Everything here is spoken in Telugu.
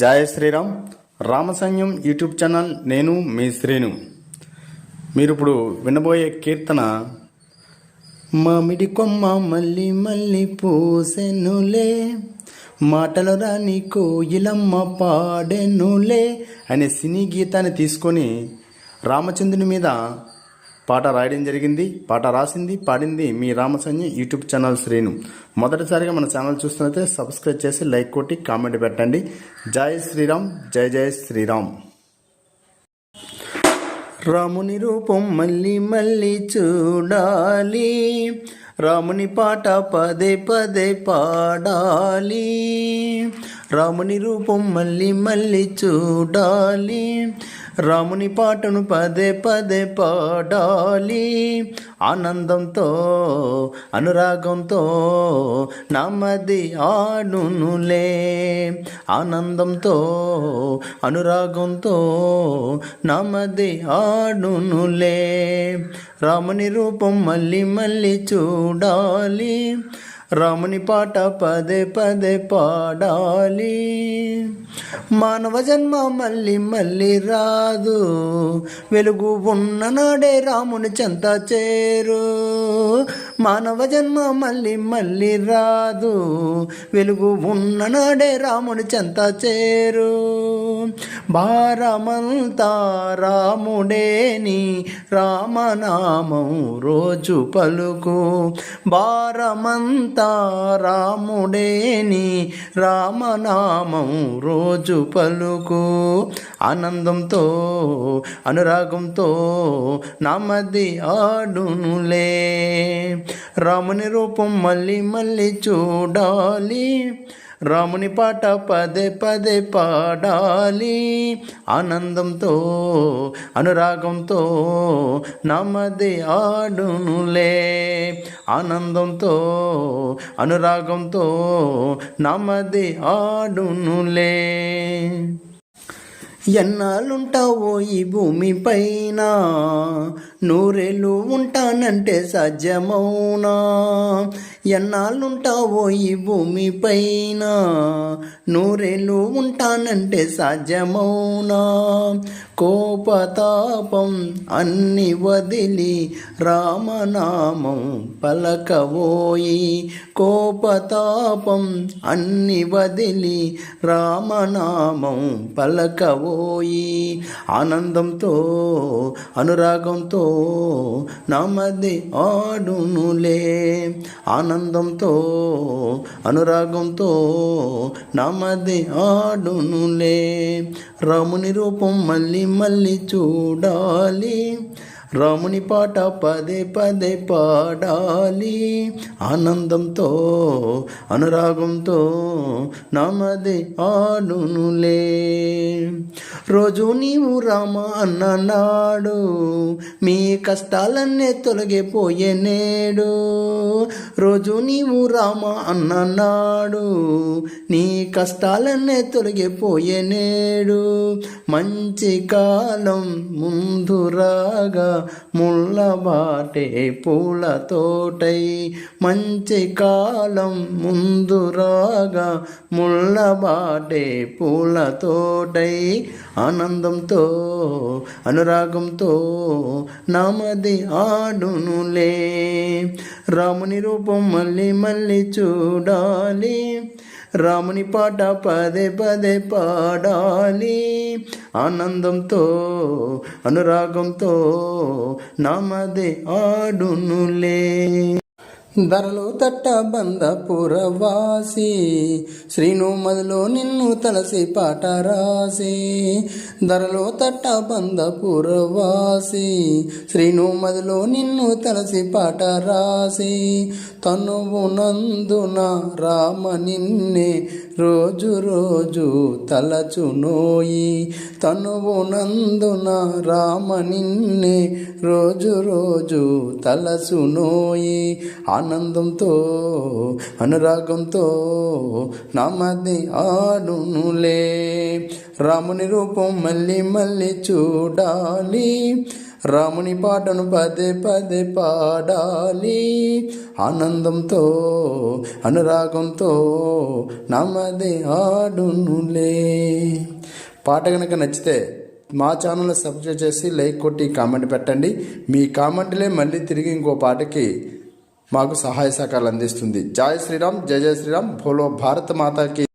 జయ శ్రీరామ్. రామసైన్యం యూట్యూబ్ ఛానల్ నేను మీ శ్రీను. మీరు ఇప్పుడు వినబోయే కీర్తన మామిడి కొమ్మ మళ్ళీ మళ్ళీ పూసెనులే మాటలు రాని కోయిలమ్మ పాడెనులే అనే సినీ గీతాన్ని తీసుకొని రామచంద్రుని మీద పాట రాయడం జరిగింది పాట రాసింది పాడింది మీ రామసైన్యం యూట్యూబ్ ఛానల్ శ్రీను. మొదటిసారిగా మన ఛానల్ చూస్తున్నైతే సబ్స్క్రైబ్ చేసి లైక్ కొట్టి కామెంట్ పెట్టండి. జై శ్రీరామ్ జై జై శ్రీరామ్. రాముని రూపం మళ్ళీ మళ్ళీ చూడాలి. రాముని పాట పదే పదే పాడాలి. రాముని రూపం మళ్ళీ మళ్ళీ చూడాలి. రాముని పాటను పదే పదే పాడాలి. ఆనందంతో అనురాగంతో నమ్మది ఆడునులే. ఆనందంతో అనురాగంతో నమ్మది ఆడునులే. రాముని రూపం మళ్ళీ మళ్ళీ చూడాలి. రాముని పాట పదే పదే పాడాలి. మానవ జన్మ మళ్ళీ మళ్ళీ రాదు. వెలుగు ఉన్న నాడే రాముని చెంత చేరు. మానవ జన్మ మళ్ళీ మళ్ళీ రాదు. వెలుగు ఉన్న నాడే రాముని చెంత చేరు. భారమంతా రాముడేని రామనామం రోజు పలుకు. భారమంతా రాముడేని రామనామం రోజు పలుకు. ఆనందంతో అనురాగంతో నామది ఆడునులే. రాముని రూపం మళ్ళీ మళ్ళీ చూడాలి. రాముని పాట పదే పదే పాడాలి. ఆనందంతో అనురాగంతో నమ్మది ఆడునులే. ఆనందంతో అనురాగంతో నమ్మది ఆడునులే. ఎన్నాళ్ళుంటావో ఈ భూమి పైన? నూరేళ్ళు ఉంటానంటే సాధ్యమౌనా ఎన్నాళ్ళుంటావో ఈ భూమి పైన నూరేళ్ళు ఉంటానంటే సాధ్యమౌనా కోపతాపం అన్ని వదిలి రామనామం పలకవోయి కోపతాపం అన్ని వదిలి రామనామం పలకవోయి ఆనందంతో అనురాగంతో నమది ఆడునులే. ఆనందంతో అనురాగంతో నామది ఆడునులే. రాముని రూపం మళ్ళీ మళ్ళీ చూడాలి. రాముని పాట పదే పదే పాడాలి. ఆనందంతో అనురాగంతో నామది ఆడునులే. రోజు నీవు రామ అన్ననాడు మీ కష్టాలన్నీ తొలగిపోయే నేడు. రోజు నీవు రామ అన్ననాడు నీ కష్టాలన్నీ తొలగిపోయే నేడు. మంచి కాలం ముందు రాగా ముళ్ళ బాటే పూల తోటై మంచి కాలం ముందు రాగా ముళ్ళ బాటే పూల తోటై. ఆనందంతో అనురాగంతో నామది ఆడునులే. రాముని రూపం మళ్ళీ మళ్ళీ చూడాలి. రాముని పాట పదే పదే పాడాలి. ఆనందంతో అనురాగంతో నామదే ఆడునులే. ధరలు తట్ట బంధపురవాసి శ్రీనుమదిలో నిన్ను తలసి పాట రాసి ధరలు తట్ట బంధపురవాసి శ్రీనుమదిలో నిన్ను తలసి పాట రాసి తనువు నందున రామ నిన్నే రోజు రోజు తలచునోయి. తనువు నందున రామ నిన్నే రోజు రోజు తలసునోయి. ఆనందంతో అనురాగంతో నామది ఆడునులే రాముని రూపం మళ్ళీ మళ్ళీ చూడాలి. రాముని పాటను పదే పదే పాడాలి. ఆనందంతో అనురాగంతో నమ్మదే ఆడునులే పాట కనుక నచ్చితే మా ఛానల్ సబ్స్క్రైబ్ చేసి లైక్ కొట్టి కామెంట్ పెట్టండి. మీ కామెంట్లే మళ్ళీ తిరిగి ఇంకో పాటకి మాకు సహాయ సహకారాలు అందిస్తుంది. జయ శ్రీరామ్ జయ జయ శ్రీరామ్. భోలో భారత మాతాకి.